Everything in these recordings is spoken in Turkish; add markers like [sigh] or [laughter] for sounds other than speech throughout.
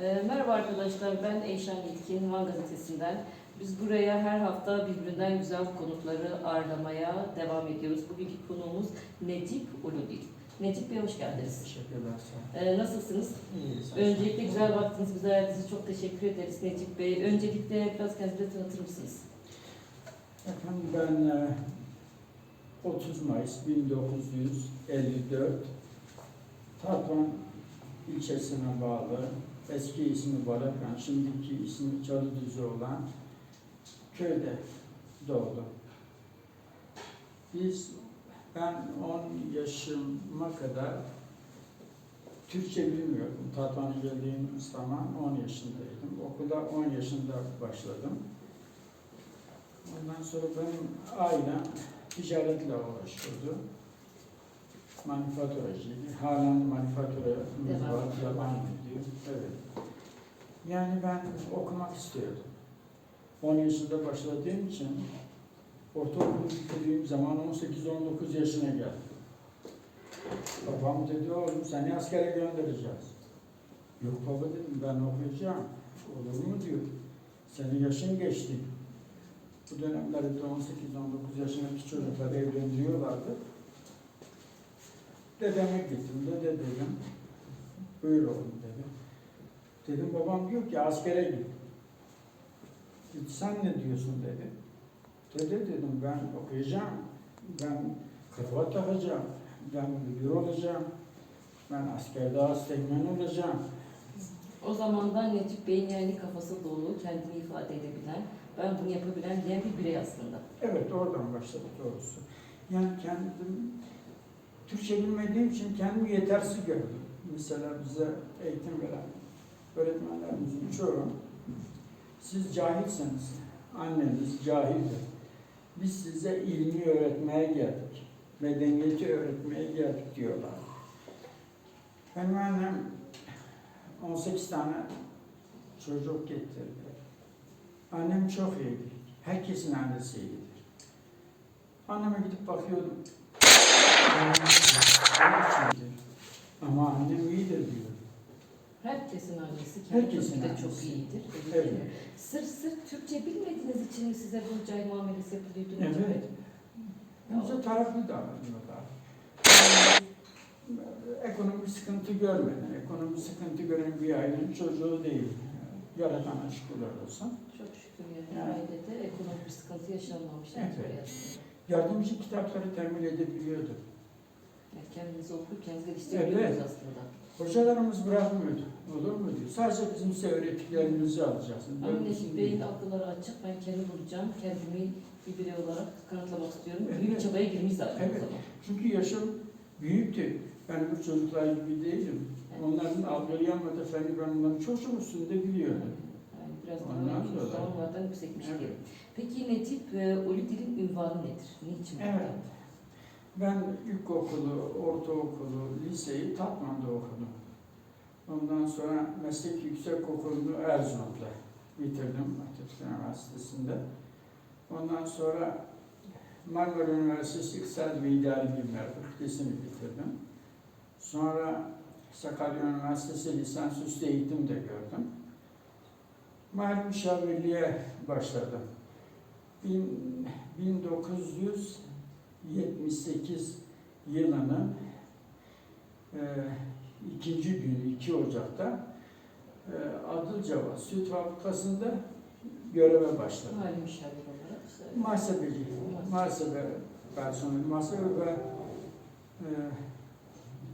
Ee, merhaba arkadaşlar, ben Eyşan Yetkin, Van Gazetesi'nden. Biz buraya her hafta birbirinden güzel konukları ağırlamaya devam ediyoruz. Bugünkü konuğumuz Necip Uludil. Necip Bey hoş geldiniz. Teşekkürler Ee, nasılsınız? İyiyiz. Öncelikle güzel vaktiniz, bize için çok teşekkür ederiz Necip Bey. Öncelikle biraz kendinizi tanıtır mısınız? Efendim ben e, 30 Mayıs 1954 Tatvan ilçesine bağlı eski ismi Balakan, şimdiki ismi Çalıdüzü olan köyde doğdum. Biz ben 10 yaşıma kadar Türkçe bilmiyordum. Tatvan'a geldiğim zaman 10 yaşındaydım. Okula 10 yaşında başladım. Ondan sonra benim ailem ticaretle uğraşıyordu. Manifaturacıydı. Halen manifaturacımız var, devam ediyor. Evet. Yani ben okumak istiyordum. 10 yaşında başladığım için ortaokulu bitirdiğim zaman 18-19 yaşına geldim. Babam dedi oğlum seni askere göndereceğiz. Yok baba dedim ben okuyacağım. Olur mu diyor. Senin yaşın geçti. Bu dönemlerde 18-19 yaşındaki çocukları evlendiriyorlardı. Dedeme gittim. Dede dedim. Buyur oğlum dedi. Dedim babam diyor ki askere git. Dedi, Sen ne diyorsun dedi. Dede dedim ben okuyacağım. Ben kravat takacağım. Ben müdür olacağım. Ben askerde asteğmen olacağım. O zamandan Necip Bey'in yani kafası dolu, kendini ifade edebilen, ben bunu yapabilen diyen bir birey aslında. Evet oradan başladı doğrusu. Yani kendim Türkçe bilmediğim için kendimi yetersiz gördüm. Mesela bize eğitim veren öğretmenlerimizin çoğu siz cahilsiniz, anneniz cahildir. Biz size ilmi öğretmeye geldik, medeniyeti öğretmeye geldik diyorlar. Benim annem 18 tane çocuk getirdi. Annem çok iyiydi. Herkesin annesi iyidir. Anneme gidip bakıyordum. Ama annem iyidir diyor. Herkesin annesi, kendi Herkesin de annesi. çok iyidir. Evet. Sırf sırf Türkçe bilmediğiniz için mi size bu cahil muamelesi yapılıyordu Evet. Bize taraflı davranıyorlar. Ekonomik sıkıntı görmeden, ekonomik sıkıntı gören bir ailenin çocuğu değil. Yaratana şükürler olsun. Çok şükür yani, Yani. ailede ekonomik bir sıkıntı yaşanmamış. Evet. Evet. Yardımcı kitapları temin edebiliyordu. Yani kendinizi okuyup kendinizi geliştirebiliyorsunuz Evet. aslında. Hocalarımız bırakmıyordu. Olur mu diyor. Sadece bizim size öğrettiklerimizi alacaksın. Bey'in değil. akılları açık. Ben kendi bulacağım. Kendimi bir birey olarak kanıtlamak istiyorum. Evet. Büyük çabaya girmiş zaten Evet. o zaman. Çünkü yaşım büyüktü. Ben bu çocuklar gibi değilim. Onların algılayamadığı efendim ben onların çok çok üstünde biliyordum. Yani biraz daha sonra- onlardan yüksekmiş Evet. diyelim. Peki Necip e, Uludil'in ünvanı nedir? Niçin? Evet. Ben ilkokulu, ortaokulu, liseyi Tatman'da okudum. Ondan sonra meslek yüksekokulunu Erzurum'da bitirdim Atatürk Üniversitesi'nde. Ondan sonra Marmara Üniversitesi İktisadi ve İdari Bilimler Fakültesini bitirdim. Sonra Sakarya Üniversitesi lisansüstü eğitim de gördüm. Mali müşavirliğe başladım. Bin- 1978 yılının e, ikinci günü 2 Ocak'ta e, Adılcava Süt Fabrikası'nda göreve başladım. Mali müşavir olarak. Muhasebeci, muhasebe personeli, muhasebe ve e,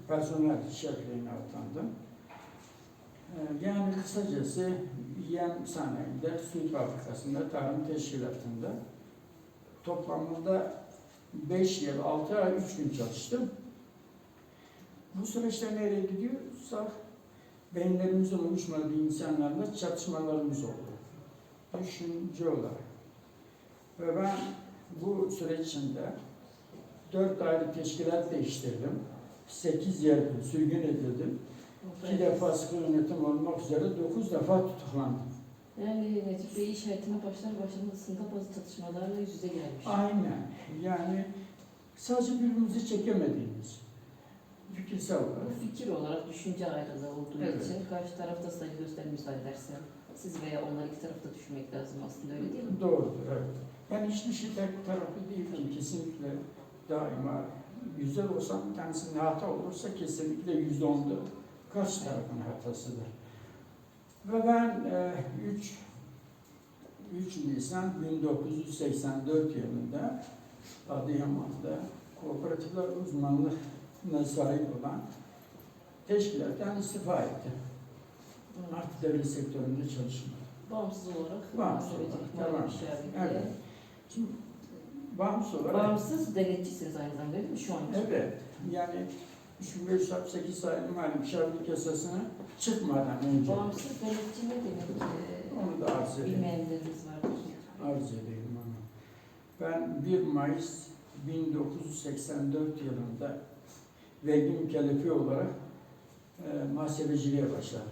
personel şefliğine atandım. E, yani kısacası yem sanayinde, süt fabrikasında, tarım teşkilatında toplamında 5 yıl, 6 ay, 3 gün çalıştım. Bu süreçte nereye gidiyorsak beyinlerimizin uyuşmadığı insanlarla çatışmalarımız oldu. Düşünce olarak. Ve ben bu süreç içinde dört ayrı teşkilat değiştirdim. Sekiz yerde sürgün edildim. İki defa sıkı yönetim olmak üzere dokuz defa tutuklandım. Yani Necip Bey iş hayatına başlar başlamasında bazı çatışmalarla yüz yüze gelmiş. Aynen. Yani sadece birbirimizi çekemediğimiz. fikirsel Bu olarak. fikir olarak düşünce ayrılığı olduğu Evet. için karşı tarafta saygı gösterme müsaade ederse siz veya onlar iki tarafta düşünmek lazım aslında öyle değil mi? Doğrudur, evet. Yani hiçbir şey tek taraflı değil ki kesinlikle daima yüzde bir tanesinin hata olursa kesinlikle yüzde on da karşı tarafın hatasıdır. Ve ben e, 3 3 Nisan 1984 yılında Adıyaman'da kooperatifler uzmanlığına sahip olan teşkilattan istifa ettim. Artık devlet sektöründe çalışmadım. Bağımsız olarak Bağımsız olarak, tamam. Evet. Şimdi bağımsız olarak Bağımsız denetçisiniz aynı zamanda değil mi şu an? Evet. Yani 3568 sayılı mali müşavirlik yasasına çıkmadan önce Bağımsız denetçi ne demek? Ee, onu da arz edeyim. Bilmeyenleriniz vardır. Arz edeyim onu. Ben 1 Mayıs 1984 yılında vergi mükellefi olarak e, muhasebeciliğe başladım.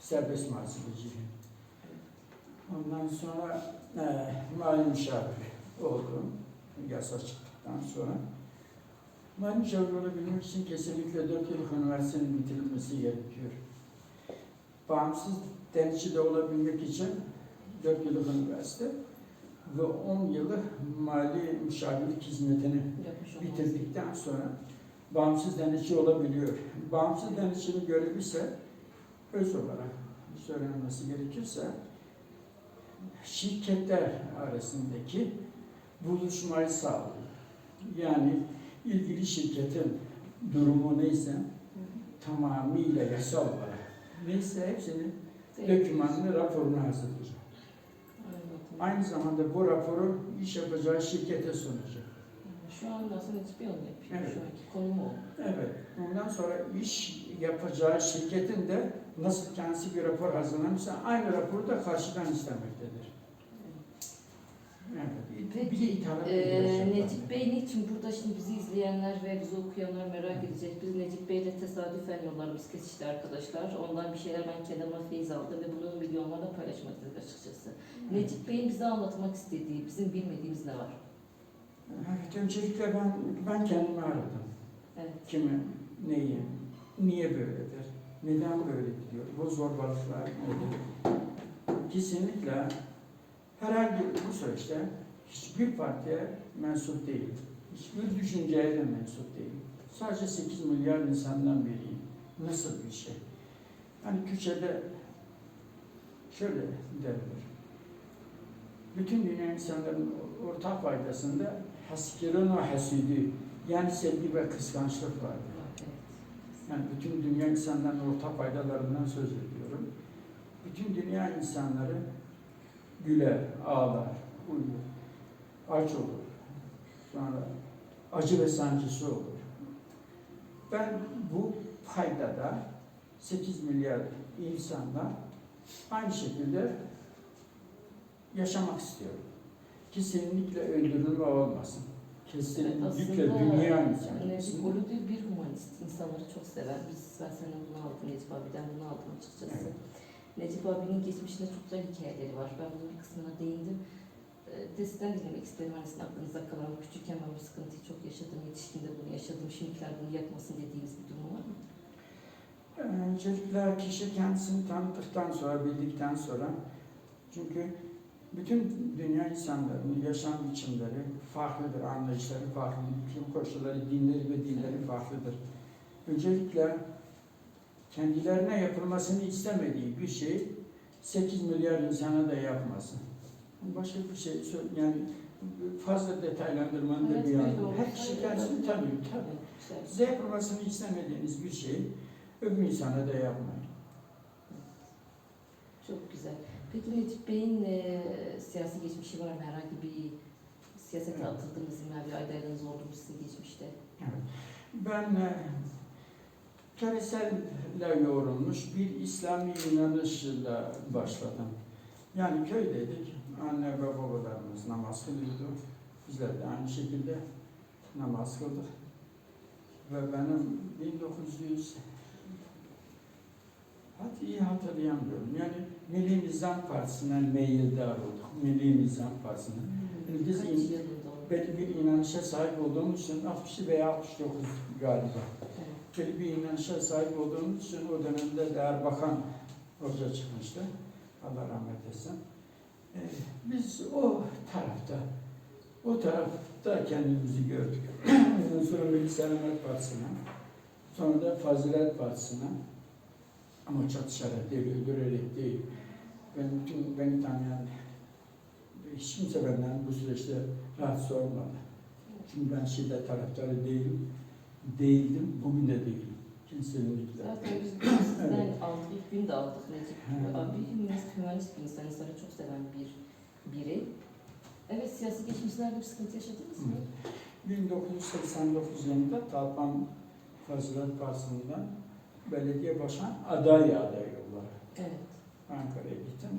Serbest muhasebeciliği. Ondan sonra e, mali müşavir oldum. Yasa çıktıktan sonra. Müşavir olabilmek için kesinlikle 4 yıllık üniversitenin bitirilmesi gerekiyor. Bağımsız denetçi de olabilmek için 4 yıllık üniversite ve 10 yıllık mali müşavirlik hizmetini bitirdikten sonra bağımsız denetçi olabiliyor. Bağımsız denetçinin görevi ise öz olarak söylenmesi gerekirse şirketler arasındaki buluşmayı sağlıyor. Yani ilgili şirketin durumu neyse tamamıyla yasal olarak neyse hepsini dokümanını, raporunu hazırlayacak. Aynı zamanda bu raporu iş yapacağı şirkete sunacak. Şu an aslında hiçbir onu yapıyor. Evet. Şu anki konumu o. Evet. Ondan sonra iş yapacağı şirketin de nasıl kendisi bir rapor hazırlamışsa aynı raporu da karşıdan istemektedir. Peki, Ee, yapar. Necip Bey niçin burada şimdi bizi izleyenler ve bizi okuyanlar merak edecek. Biz Necip Bey'le tesadüfen yollarımız kesişti arkadaşlar. Ondan bir şeyler ben kendime feyiz aldım ve bunu milyonlarla paylaşmak istedik açıkçası. Necip Bey'in bize anlatmak istediği, bizim bilmediğimiz ne var? Evet, öncelikle ben ben kendimi aradım. Evet. Kimi, neyi, niye böyledir, neden böyle gidiyor, bu zorbalıklar nedir? Kesinlikle herhangi bu süreçte hiçbir partiye mensup değil, hiçbir düşünceye de mensup değil. Sadece 8 milyar insandan biriyim. Nasıl bir şey? Hani Kürtçe'de şöyle denilir. Bütün dünya insanların ortak faydasında haskirun ve hasidi yani sevgi ve kıskançlık vardır. Yani bütün dünya insanların ortak faydalarından söz ediyorum. Bütün dünya insanları güler, ağlar, uyur, aç olur. Sonra acı ve sancısı olur. Ben bu faydada 8 milyar insanla aynı şekilde yaşamak istiyorum. Kesinlikle öldürülme olmasın. Kesinlikle Aslında dünya insanı. Uludü bir humanist. İnsanları çok sever. Biz, ben senden bunu aldım, Necip abiden bunu aldım açıkçası. Evet. Necip abinin geçmişinde çok güzel hikayeleri var. Ben bunun bir kısmına değindim. Ee, Sizden dinlemek isterim. Hani sizin aklınızda kalan küçükken ben bu sıkıntıyı çok yaşadım. Yetişkinde bunu yaşadım. Şimdikiler bunu yapmasın dediğiniz bir durum var mı? Öncelikle kişi kendisini tanıdıktan sonra, bildikten sonra çünkü bütün dünya insanlarının yaşam biçimleri farklıdır, anlayışları farklıdır, iklim koşulları, dinleri ve dilleri farklıdır. Öncelikle kendilerine yapılmasını istemediği bir şey 8 milyar insana da yapmasın. Başka bir şey söyle- yani fazla detaylandırmanın da Evet, bir öyle anlamı. Her kişi kendisini tanıyor tabii. Evet. Size yapılmasını istemediğiniz bir şey öbür insana da yapmayın. Çok güzel. Peki Necip Bey'in e, siyasi geçmişi var mı? Herhangi bir siyasete Evet. atıldığınız veya bir adaylığınız oldu mu sizin geçmişte? Ben e, töreselle yoğrulmuş bir İslami inanışla başladım. Yani köydeydik, anne ve babalarımız namaz kılıyordu. Bizler de aynı şekilde namaz kıldık. Ve benim 1900 Hadi iyi hatırlayamıyorum. Yani Milli Nizam Partisi'nden meyildar olduk. Milli Nizam Partisi'ne. Yani biz in- belli bir inanışa sahip olduğumuz için 60 veya 69 galiba. Evet. tehlikeli bir inanışa sahip olduğumuz için o dönemde de Erbakan hoca çıkmıştı. Allah rahmet etsin. Biz o tarafta, o tarafta kendimizi gördük. [clears throat] Ondan sonra Milli Selamet Partisi'ne, sonra da Fazilet Partisi'ne ama çatışarak değil, öldürerek değil. Ben bütün beni tanıyan hiç kimse benden bu süreçte rahatsız olmadı. Çünkü ben şiddet taraftarı değilim. Değildim, bugün de değilim. Zaten biz [clears throat] sizden Evet. aldık, ilk gün de aldık Necip. Hı. Abi hümanist, bir insan, insanı çok seven bir biri. Evet, siyasi geçmişlerde bir sıkıntı yaşadınız mı? 1989 yılında Talpan Fazilet Partisi'nden belediye başkan aday aday olarak Evet, Ankara'ya gittim.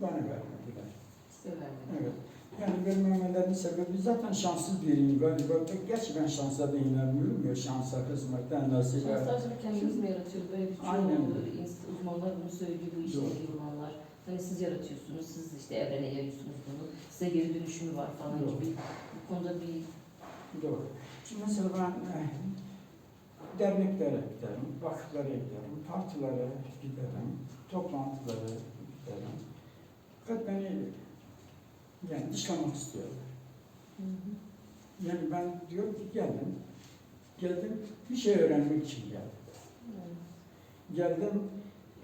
Bana vermediler. size verdim. Evet. Yani vermemelerinin sebebi zaten şanssız biriyim galiba. Gerçi ben şansa da inanmıyorum ya. Şansa, kısmetten, nasibe. Şans sadece kendimiz mi yaratıyoruz? Böyle bir Aynen. uzmanlar bunu söylüyor, bu işle Doğru. ilgili olanlar. Hani siz yaratıyorsunuz, siz işte evrene yayıyorsunuz bunu. Size geri dönüşümü var falan Doğru. gibi. Bu konuda bir Doğru. Şimdi mesela ben eh, derneklere giderim, vakıflara giderim, partilere giderim, toplantılara giderim. Fakat beni yani dışlamak istiyorlar. Yani ben diyorum ki geldim, geldim bir şey öğrenmek için geldim. Geldim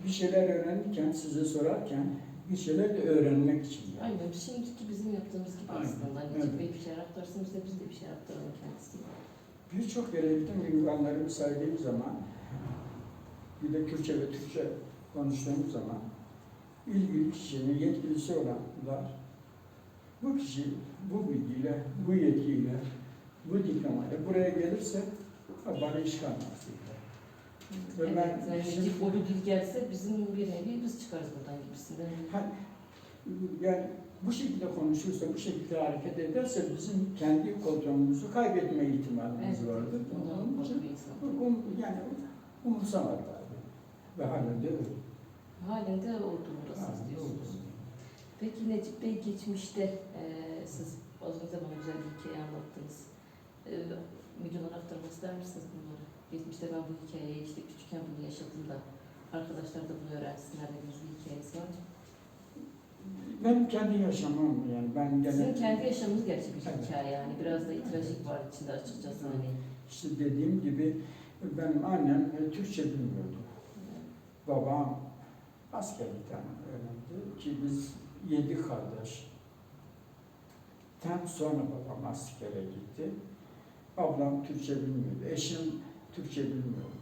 bir şeyler öğrenirken, size sorarken bir şeyler de öğrenmek için geldim. Aynen, şimdiki bizim yaptığımız gibi Aynen, aslında. Hani evet. Necip Bey bir şeyler aktarsın, biz de biz de bir şeyler aktaralım kendisine. Birçok yere gittim ünvanlarımı saydığım zaman, bir de Kürtçe ve Türkçe konuştuğum zaman, ilgili kişinin yetkilisi olanlar, bu kişi bu bilgiyle, bu yetkiyle, bu diplomayla buraya gelirse bana iş kalmaz diyorlar. Ve Evet, ben yani şimdi- Ulu Dil gelse bizim bir nevi biz çıkarız buradan gibisinden. Ha, yani bu şekilde konuşursa, bu şekilde hareket ederse bizim kendi kontrolümüzü kaybetme ihtimalimiz vardır. Ondan Onun için um, yani umursamadılar. Ve halen de öyle. Halen de o durumdasınız diyorsunuz. Peki Necip Bey geçmişte e, siz önce bana güzel bir hikaye anlattınız. E, milyonlara aktarmak ister misiniz bunları? Geçmişte ben bu hikayeyi işte küçükken bunu yaşadım da arkadaşlar da bunu öğrensinler dediğiniz bir hikayesi var mı? Benim kendi yaşamım yani ben Sizin gene kendi yaşamınız gerçek bir Evet. hikaye yani. Biraz da trajik var içinde açıkçası hani. işte dediğim gibi benim annem e, Türkçe bilmiyordu. Babam askerlikten öğrendi ki biz yedi kardeş. Tam sonra babam askere gitti. Ablam Türkçe bilmiyordu. Eşim Türkçe bilmiyordu.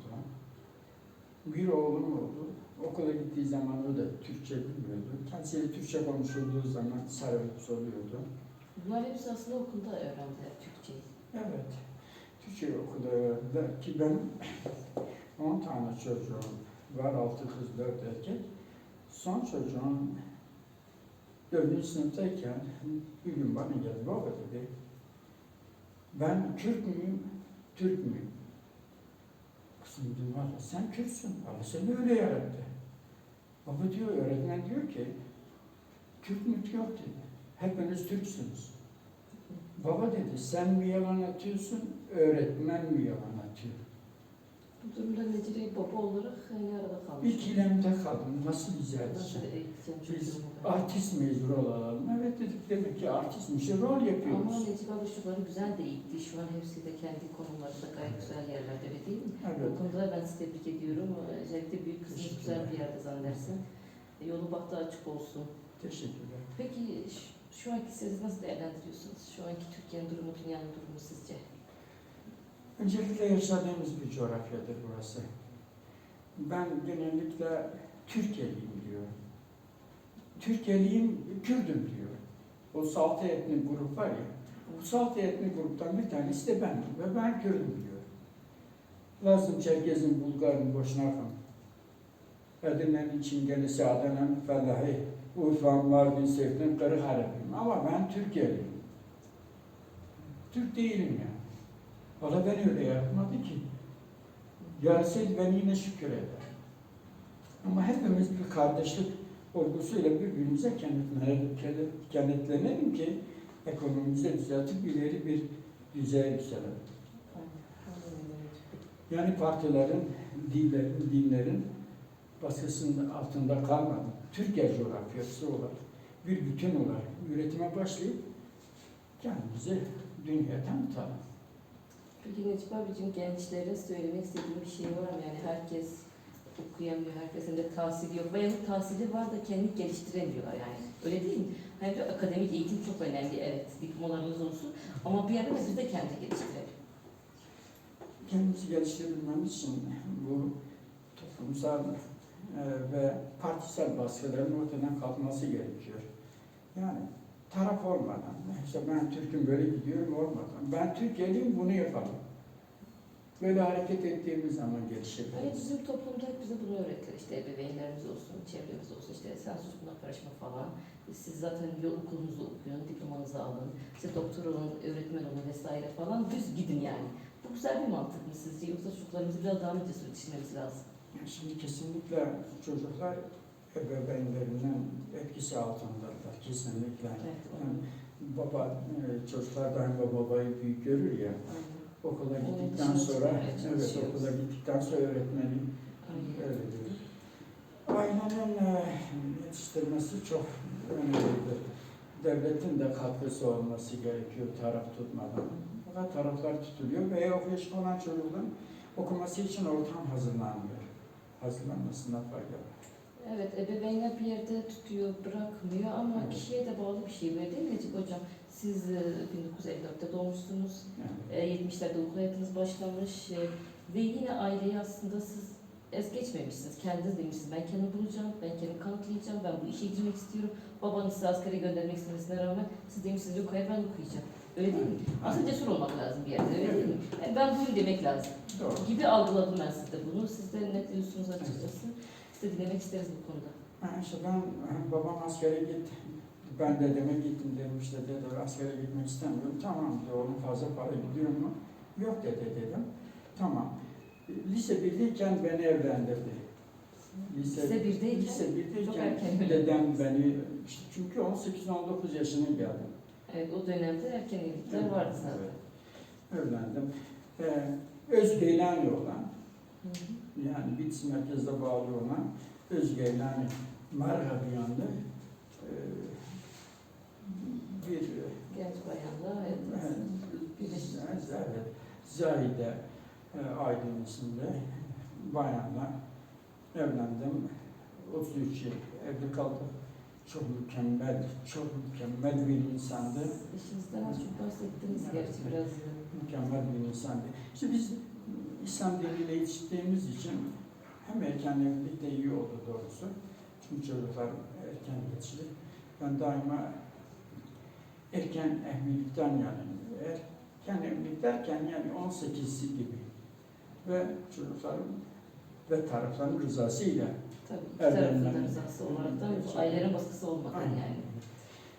Bir oğlum oldu. Okula gittiği zaman o da Türkçe bilmiyordu. Kendisiyle Türkçe konuşulduğu zaman sarılıp soruyordu. Bunlar hepsi aslında okulda öğrendiler Türkçeyi. Evet. Türkçe okulda öğrendiler ki benim 10 tane çocuğum var. 6 kız, 4 erkek. Son çocuğum 4. sınıftayken bir gün bana geldi. Baba dedi. Ben Kürt müyüm, Türk müyüm? Kızım dedim valla sen Kürtsün. Allah seni öyle yarattı. Baba diyor, öğretmen diyor ki Kürt müt yok dedi. Hepiniz Türksünüz. Baba dedi, sen mi yalan atıyorsun, öğretmen mi yalan? Bu durumda Necip Bey baba olarak hani arada kalmış. İkilemde kaldım, nasıl izah Nasıl edeceğim? eğiteceğim Biz çocuğumu artist miyiz, rol alalım? Evet dedik, demek ki artistmiş, rol Ama yapıyoruz. Necip abi şunları güzel de eğitti. Şu an hepsi de kendi konumlarında gayet güzel yerlerde öyle değil mi? Evet, Bu konuda ben sizi tebrik ediyorum. Özellikle büyük kızınız güzel bir yerde zannedersin. Yolu bahtı açık olsun. teşekkürler. Peki ş- şu anki siz nasıl değerlendiriyorsunuz? Şu anki Türkiye'nin durumu, dünyanın durumu sizce? Öncelikle yaşadığımız bir coğrafyadır burası. Ben genellikle Türkiye'liyim diyorum. Türkiye'liyim, Kürdüm diyorum. O saltı etnik grup var ya, bu saltı etnik gruptan bir tanesi de benim ve ben Kürdüm diyorum. Lazım Çerkez'in, Bulgar'ın, Boşnak'ın, Edirne'nin, Çingelisi, Adana'nın, Felahi, Urfa, Mardin, Seftin, Kırıkhane'liyim. Ama ben Türkiye'liyim. Türk değilim yani. Allah beni öyle yaratmadı ki. Yaratsaydı ben yine şükür ederim. Ama hepimiz bir kardeşlik olgusuyla birbirimize kenetlenelim, ki ekonomimizi düzeltip ileri bir düzeye yükselelim. Yani partilerin, dillerin, dinlerin baskısının altında kalmadan Türkiye coğrafyası olarak bir bütün olarak üretime başlayıp kendimizi dünyaya tanıtalım. Peki Necip abicim gençlere söylemek istediğim bir şey var mı? Yani herkes okuyamıyor, herkesin de tahsili yok. Veya tahsili var da kendini geliştiremiyorlar yani. Öyle değil mi? Hani akademik eğitim çok önemli evet. Diplomalarımız olsun. Ama bir yerde de biz de kendimizi geliştirelim. Kendimizi geliştirebilmemiz için bu toplumsal e, ve partisel baskıların ortadan kalkması gerekiyor. Yani taraf olmadan, işte ben Türk'üm böyle gidiyorum olmadan, ben Türkiye'liyim bunu yapalım. Böyle hareket ettiğimiz zaman Hani gelişebiliriz. bizim toplumda hep bize bunu öğrettiler işte ebeveynlerimiz olsun, çevremiz olsun işte sen sus buna karışma falan. Siz zaten yol okulunuzu okuyun, diplomanızı alın, işte doktor olun, öğretmen olun vesaire falan düz gidin yani. Bu güzel bir mantık mı sizce yoksa çocuklarımızı biraz daha mı cesur yetiştirmemiz lazım? Yani Şimdi kesinlikle çocuklar ebeveynlerinden etkisi altındalar kesinlikle. Evet, Yani baba, e, çocuklar daima babayı büyük görür ya. Okula gittikten sonra, evet okula gittikten sonra öğretmenin öyle diyor. Ailenin e, yetiştirmesi çok önemlidir. Devletin de katkısı olması gerekiyor taraf tutmadan. Fakat taraflar tutuluyor ve o yaşta olan çocuğun okuması için ortam hazırlanmıyor. Hazırlanmasına fayda var. Evet, ebeveynler bir yerde tutuyor, bırakmıyor ama Evet. kişiye de bağlı bir şey böyle değil mi Necip Hocam? Siz e, 1954'te doğmuşsunuz, Yani, e, 70'lerde okul hayatınız başlamış e, ve yine aileyi aslında siz es geçmemişsiniz. Kendiniz demişsiniz, ben kendimi bulacağım, ben kendimi kanıtlayacağım, ben bu işe girmek istiyorum. Babanız sizi askere göndermek istemesine rağmen siz demişsiniz, yok hayır ben okuyacağım. Öyle değil mi? Aslında cesur olmak lazım bir yerde, öyle değil mi? E, ben buyum demek lazım doğru. gibi algıladım ben sizde bunu. Siz de ne diyorsunuz açıkçası? Siz de dinlemek isteriz bu konuda. Ha, işte ben babam askere git. Ben dedeme gittim dedim işte dede askere gitmek istemiyorum. Tamam dedi oğlum fazla para gidiyor mu? Yok dede dedim. Tamam. Lise 1'deyken beni evlendirdi. Lise, Lise birdeyken lise çok 1'deyken erken dedem beni işte çünkü 18-19 yaşına geldim. Evet o dönemde erken evlilikler Evet, vardı zaten. evet. Evlendim. Ee, Özgeylani olan Hı hı. Yani Bitlis merkezde bağlı olan Özgeylani Margabiyan'da e, bir Genç bayanla evet. Evet. Zahide e, Aydın isimli bayanla evlendim. 33 yıl evli kaldık. Çok mükemmel, çok mükemmel bir insandı. Eşinizden az çok bahsettiniz Evet, gerçi biraz. Mükemmel bir insandı. İşte biz İslam diniyle yetiştiğimiz için hem erken evlilik de iyi oldu doğrusu. Çünkü çocuklar erken yetişti. Ben daima erken evlilikten yani erken evlilik derken yani 18'si gibi ve çocukların ve tarafların rızasıyla Tabii tarafın da rızası olarak da Evet. ailelerin baskısı olmadan yani.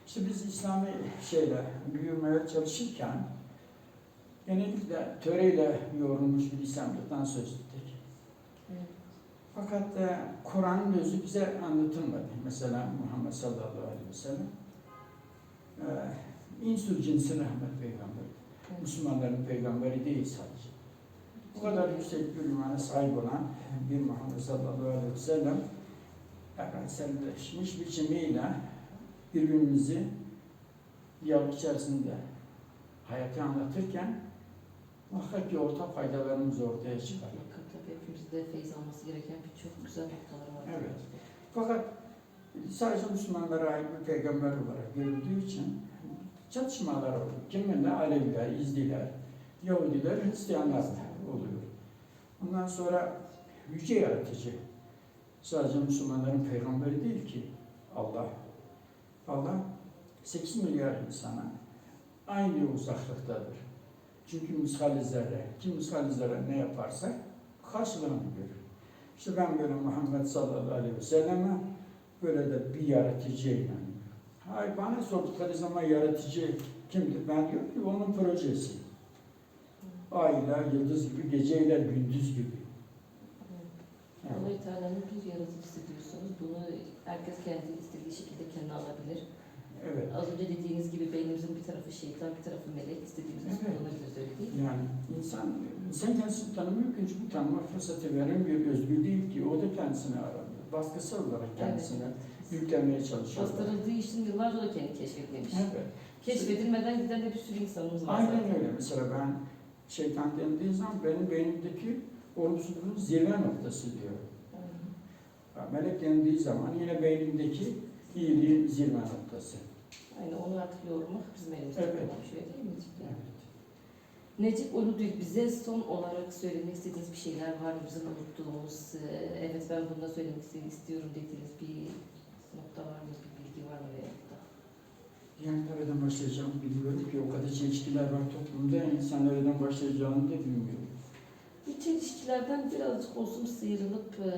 İşte biz İslami şeyle büyümeye çalışırken genellikle töreyle yoğrulmuş bir İslamlıktan söz ettik. Evet. Fakat e, Kur'an'ın özü bize anlatılmadı. Mesela Muhammed sallallahu aleyhi ve sellem e, insül cinsin rahmet peygamberi. Müslümanların peygamberi değil sadece. Bu kadar yüksek bir ünvana sahip olan bir Muhammed sallallahu aleyhi ve sellem evrenselleşmiş biçimiyle birbirimizi diyalog içerisinde hayatı anlatırken muhakkak ki ortak faydalarımız ortaya çıkar. Tabii hepimizin de feyiz alması gereken birçok güzel noktalar var. Evet. Fakat sadece Müslümanlara ait bir peygamber olarak görüldüğü için çatışmalar oldu. Kiminle Aleviler, İzdiler, Yahudiler, Hristiyanlar oluyor. Ondan sonra yüce yaratıcı sadece Müslümanların peygamberi değil ki Allah. Allah 8 milyar insana aynı uzaklıktadır. Çünkü misal zerre, kim misal zerre ne yaparsa karşılığını görür. İşte ben böyle Muhammed sallallahu aleyhi ve selleme böyle de bir yaratıcıya inanıyorum. Hayır bana sordukları zaman yaratıcı kimdir? Ben diyorum ki onun projesi. Ayla, yıldız gibi, geceyle gündüz gibi. Evet. Teala'nın bir yaratıcısı diyorsunuz. Bunu herkes kendi istediği şekilde kendine alabilir. Evet. Az önce dediğiniz gibi beynimizin bir tarafı şeytan, bir tarafı melek. İstediğimizi Evet. kullanabiliriz öyle değil mi? Yani insan İnsan kendisini tanımıyor ki bu tanıma fırsatı veren bir özgür değil ki. O da kendisini aramıyor. Baskısı olarak kendisine yüklemeye çalışıyor. Bastırıldığı için yıllarca da kendi keşfetmemiş. Evet. Keşfedilmeden giden de bir sürü insanımız var Aynen zaten. öyle. Mesela ben şeytan dendiği zaman benim beynimdeki olumsuzluğun zirve noktası diyor. Melek dendiği zaman yine beynimdeki iyiliğin zirve noktası. Aynen onu artık yormak bizim elimizde Evet. olan bir şey değil mi Necip? Evet. Necip Uludül bize son olarak söylemek istediğiniz bir şeyler var mı? Bizim unuttuğumuz, e, evet ben bunu da söylemek istiyorum dediğiniz bir nokta var mı? Bir bilgi var mı? Veya? Yani nereden başlayacağımı bilmiyorum ki. O kadar çelişkiler var toplumda. İnsan nereden başlayacağını da bilmiyor. Bu çelişkilerden birazcık olsun sıyrılıp e,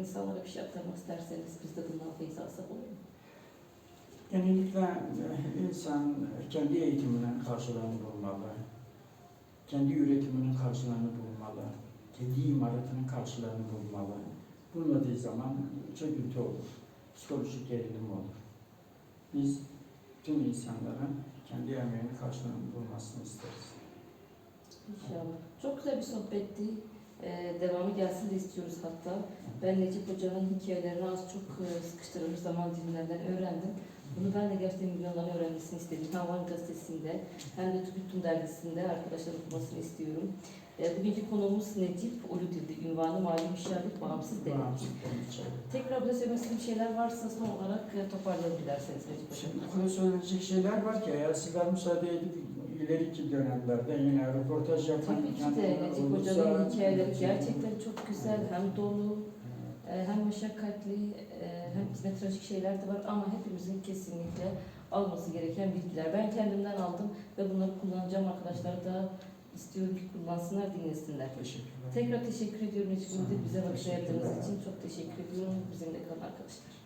insanlara bir şey aktarmak isterseniz biz de bundan feyiz alsak olur mu? Genellikle insan kendi eğitiminin karşılığını bulmalı. Kendi üretiminin karşılığını bulmalı. Kendi imalatının karşılığını bulmalı. Bulmadığı zaman çöküntü olur. Psikolojik gerilim olur. Biz tüm insanların kendi emeğinin karşılığını bulmasını isteriz. İnşallah. Çok güzel bir sohbetti. Ee, devamı gelsin de istiyoruz hatta. Ben Necip Hoca'nın hikayelerini az çok e, sıkıştırılmış zaman dilimlerden öğrendim. Bunu ben de gerçekten milyonların öğrenmesini istedim. Hem Van Gazetesi'nde hem de TÜBİTUM dergisinde arkadaşlar okumasını istiyorum. Ee, bugünkü konuğumuz Necip Uludil'di. Ünvanı Mali Müşavir Bağımsız Devlet. Tekrar burada söylemek istediğim şeyler varsa son olarak e, toparlayalım dilerseniz Necip Hocam. Söyleyecek şeyler var ki eğer sizler müsaade edip ileriki dönemlerde yine röportaj yapan Tabii ki de Necip Hoca'nın hikayeleri gerçekten çok güzel, hem dolu, e, hem meşakkatli, e, hem içinde trajik şeyler de var ama hepimizin kesinlikle alması gereken bilgiler. Ben kendimden aldım ve bunları kullanacağım arkadaşlar da istiyorum ki kullansınlar, dinlesinler. Teşekkürler. Tekrar teşekkür ediyorum Hocam bize vakit ayırdığınız için çok teşekkür ediyorum. Bizimle kalın arkadaşlar.